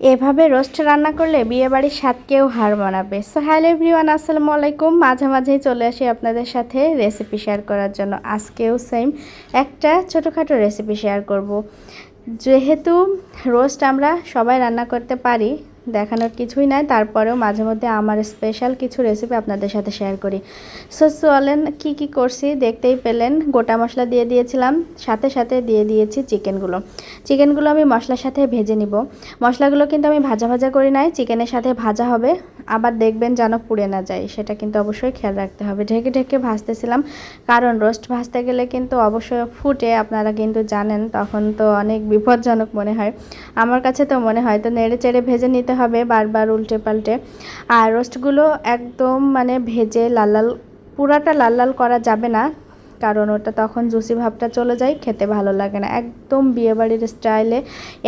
এভাবে রোস্ট রান্না করলে বিয়েবাড়ির স্বাদকেও হার মানাবে। সো হ্যালো এভরিওয়ান আসসালামু আলাইকুম। মাঝে মাঝেই চলে আসি আপনাদের সাথে রেসিপি শেয়ার করার জন্য। আজকেও সেম একটা ছোটোখাটো রেসিপি শেয়ার করব। যেহেতু রোস্ট আমরা সবাই রান্না করতে পারি দেখানোর কিছুই নাই। তারপরেও মাঝে মধ্যে আমার স্পেশাল কিছু রেসিপি আপনাদের সাথে শেয়ার করি। সো চলেন কী কী করছি দেখতেই পেলেন, গোটা মশলা দিয়ে দিয়েছিলাম, সাথে সাথে দিয়ে দিয়েছি চিকেনগুলো। চিকেনগুলো আমি মশলার সাথে ভেজে নিব। মশলাগুলো কিন্তু আমি ভাজা ভাজা করি নাই, চিকেনের সাথে ভাজা হবে। আবার দেখবেন যেন পুড়ে না যায়, সেটা কিন্তু অবশ্যই খেয়াল রাখতে হবে। ঢেকে ঢেকে ভাজতেছিলাম, কারণ রোস্ট ভাজতে গেলে কিন্তু অবশ্যই ফুটে, আপনারা কিন্তু জানেন, তখন তো অনেক বিপজ্জনক মনে হয়। আমার কাছে তো মনে হয়, তো নেড়ে চেড়ে ভেজে নিতে হবে বারবার উল্টে পাল্টে। আর রোস্টগুলো একদম মানে ভেজে লাল লাল, পুরাটা লাল লাল করা যাবে না। কারণ ওটা তখন জুসি ভাবটা চলে যায়, খেতে ভালো লাগে না। একদম বিয়েবাড়ির স্টাইলে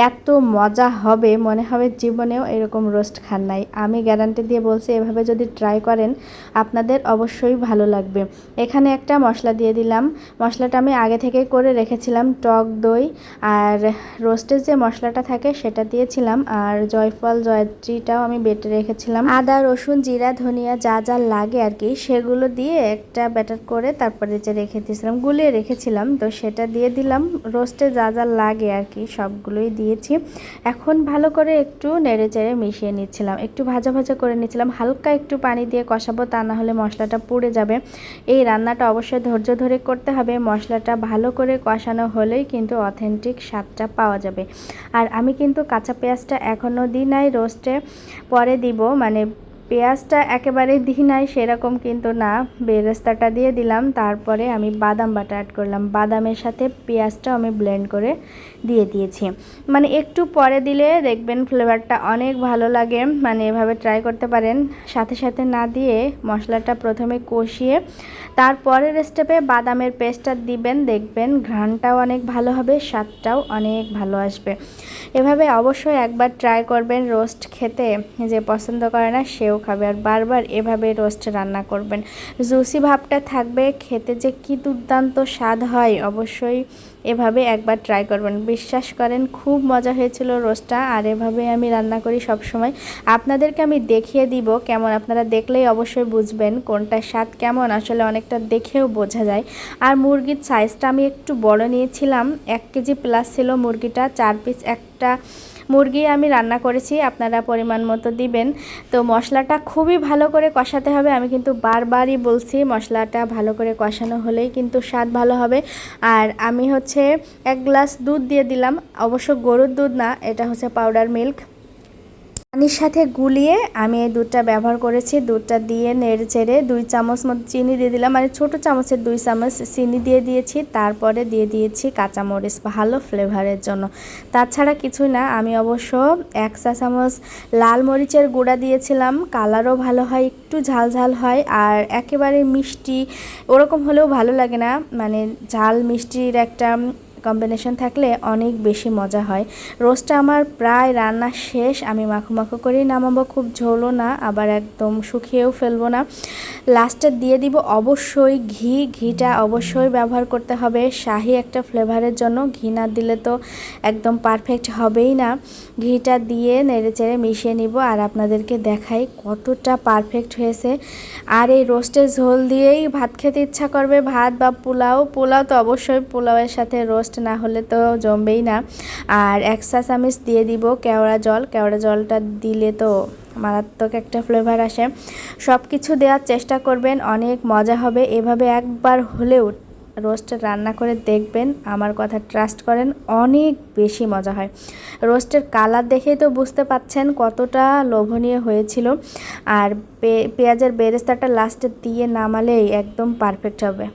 এত মজা হবে, মনে হবে জীবনেও এরকম রোস্ট খান নাই। আমি গ্যারান্টি দিয়ে বলছি, এভাবে যদি ট্রাই করেন, আপনাদের অবশ্যই ভালো লাগবে। এখানে একটা মশলা দিয়ে দিলাম। মশলাটা আমি আগে থেকে করে রেখেছিলাম, টক দই আর রোস্টের যে মশলাটা থাকে সেটা দিয়েছিলাম আর জয়ফল, জয়ত্রীটাও আমি বেটে রেখেছিলাম। আদা, রসুন, জিরা, ধনিয়া যা যা লাগে আর কি, সেগুলো দিয়ে একটা ব্যাটার করে তারপরে যে রেখে দিয়েছিলাম গুলিয়ে রেখেছিলাম, তো সেটা দিয়ে দিলাম। রোস্টে যা যা লাগে আর কি, সবগুলোই দিয়েছি। এখন ভালো করে একটু নেড়ে চেড়ে মিশিয়ে নিচ্ছিলাম। একটু ভাজা ভাজা করে নিচ্ছিলাম। হালকা একটু পানি দিয়ে কষাবো, তা না হলে মশলাটা পুড়ে যাবে। এই রান্নাটা অবশ্যই ধৈর্য ধরে করতে হবে। মশলাটা ভালো করে কষানো হলেই কিন্তু অথেন্টিক স্বাদটা পাওয়া যাবে। আর আমি কিন্তু কাঁচা পেঁয়াজটা এখনও দিই নাই, রোস্টে পরে দিব। মানে পেঁয়াজটা একেবারে দিই নাই, সেরকম কিন্তু না। বেরেস্তাটা দিয়ে দিলাম, তারপরে আমি বাদাম বাটা অ্যাড করলাম। বাদামের সাথে পেঁয়াজটাও আমি ব্লেন্ড করে দিয়ে দিয়েছি। মানে একটু পরে দিলে দেখবেন ফ্লেভারটা অনেক ভালো লাগে। মানে এভাবে ট্রাই করতে পারেন। সাথে সাথে না দিয়ে মশলাটা প্রথমে কষিয়ে তারপরের স্টেপে বাদামের পেস্টটা দিবেন। দেখবেন ঘ্রাণটাও অনেক ভালো হবে, স্বাদটাও অনেক ভালো আসবে। এভাবে অবশ্যই একবার ট্রাই করবেন। রোস্ট খেতে যে পছন্দ করে না, সেও খাবে আর বারবার এভাবে রোস্ট রান্না করবেন। জুসি ভাবটা থাকবে খেতে যে কি দুর্দান্ত স্বাদ হয়, অবশ্যই এভাবে একবার ট্রাই করবেন। বিশ্বাস করেন, খুব মজা হয়েছিল রোস্টটা আর এভাবে আমি রান্না করি সব সময় আপনাদেরকে আমি দেখিয়ে দিব কেমন, আপনারা দেখলেই অবশ্যই বুঝবেন কোনটা স্বাদ কেমন, আসলে অনেকটা দেখেও বোঝা যায়। আর মুরগির সাইজটা আমি একটু বড় নিয়েছিলাম, এক কেজি প্লাস ছিল মুরগিটা, চার পিস একটা মুরগি আমি রান্না করেছি, আপনারা পরিমাণ মতো দিবেন। তো মশলাটা খুবই ভালো করে কষাতে হবে, আমি কিন্তু বারবারই বলছি মশলাটা ভালো করে কষানো হলেই কিন্তু স্বাদ ভালো হবে। আর আমি হচ্ছে এক গ্লাস দুধ দিয়ে দিলাম, অবশ্য গরুর দুধ না, এটা হচ্ছে পাউডার মিল্ক পানির সাথে গুলিয়ে আমি এই দুধটা ব্যবহার করেছি। দুধটা দিয়ে নেড়ে চেড়ে দুই চামচ মতো চিনি দিয়ে দিলাম। মানে ছোটো চামচের দুই চামচ চিনি দিয়ে দিয়েছি। তারপরে দিয়ে দিয়েছি কাঁচামরিচ ভালো ফ্লেভারের জন্য। তাছাড়া কিছুই না, আমি অবশ্য এক চা চামচ লাল মরিচের গুঁড়া দিয়েছিলাম। কালারও ভালো হয়, একটু ঝাল ঝাল হয় আর একেবারে মিষ্টি, ওরকম হলেও ভালো লাগে না। মানে ঝাল মিষ্টির একটা কম্বিনেশন থাকলে অনেক বেশি মজা হয়। রোস্টটা আমার প্রায় রান্না শেষ, আমি মাখো মাখো করেই নামাবো খুব ঝোলও না, আবার একদম শুকিয়েও ফেলব না। লাস্টে দিয়ে দিব অবশ্যই ঘি, ঘিটা অবশ্যই ব্যবহার করতে হবে, শাহি একটা ফ্লেভারের জন্য, ঘি না দিলে তো একদম পারফেক্ট হবেই না। ঘিটা দিয়ে নেড়ে চেড়ে মিশিয়ে নিব আর আপনাদেরকে দেখাই কতটা পারফেক্ট হয়েছে। আর এই রোস্টের ঝোল দিয়েই ভাত খেতে ইচ্ছা করবে, ভাত বা পোলাও পোলাও তো অবশ্যই পোলাওয়ের সাথে রোস্ট রোস্ট না হলে তো জমবেই না। আর এক চা চামিচ দিয়ে দিব কেওড়া জল। কেওড়া জলটা দিলে তো মারাত্মক একটা ফ্লেভার আসে। সব কিছু দেওয়ার চেষ্টা করবেন, অনেক মজা হবে। এভাবে একবার হলেও রোস্ট রান্না করে দেখবেন, আমার কথা ট্রাস্ট করেন, অনেক বেশি মজা হয়। রোস্টের কালার দেখেই তো বুঝতে পাচ্ছেন কতটা লোভনীয় হয়েছিল। আর পেঁয়াজের বেরেস্তাটা লাস্টে দিয়ে নামালেই একদম পারফেক্ট হবে।